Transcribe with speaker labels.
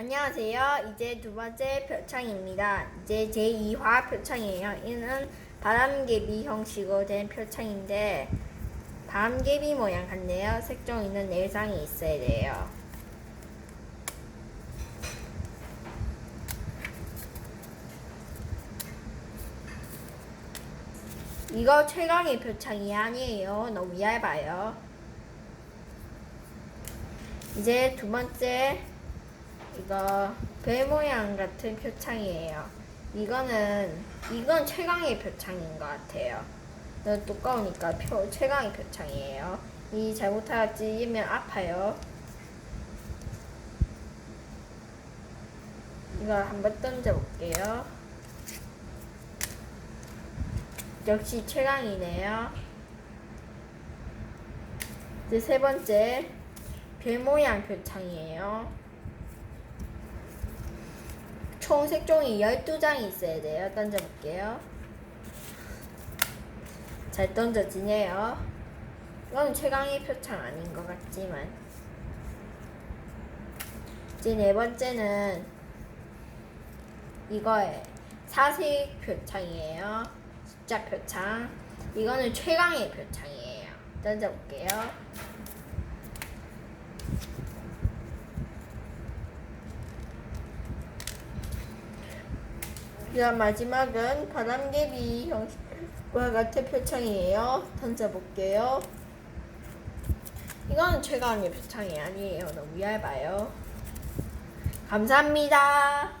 Speaker 1: 안녕하세요. 이제 두 번째 표창입니다. 이제 제2화 표창이에요. 이는 바람개비 형식으로 된 표창인데 바람개비 모양 같네요. 색종 있는 내상이 있어야 돼요. 이거 최강의 표창이 아니에요. 너무 얇아요. 이제 두 번째 이거 배 모양 같은 표창이에요. 이거는 이건 최강의 표창인 것 같아요. 너무 두꺼우니까 표, 최강의 표창이에요. 이 잘못하다 찢으면 아파요. 이걸 한번 던져볼게요. 역시 최강이네요. 이제 세 번째 별 모양 표창이에요. 총 색종이 12장이 있어야 돼요. 던져볼게요. 잘 던져지네요. 이건 최강의 표창 아닌 것 같지만. 이제 네 번째는 이거에 사색 표창이에요. 숫자 표창. 이거는 최강의 표창이에요. 던져볼게요. 그다음 마지막은 바람개비 형식과 같은 표창이에요. 던져볼게요. 이거는 최강의 표창이 아니에요. 너무 얇아요. 감사합니다.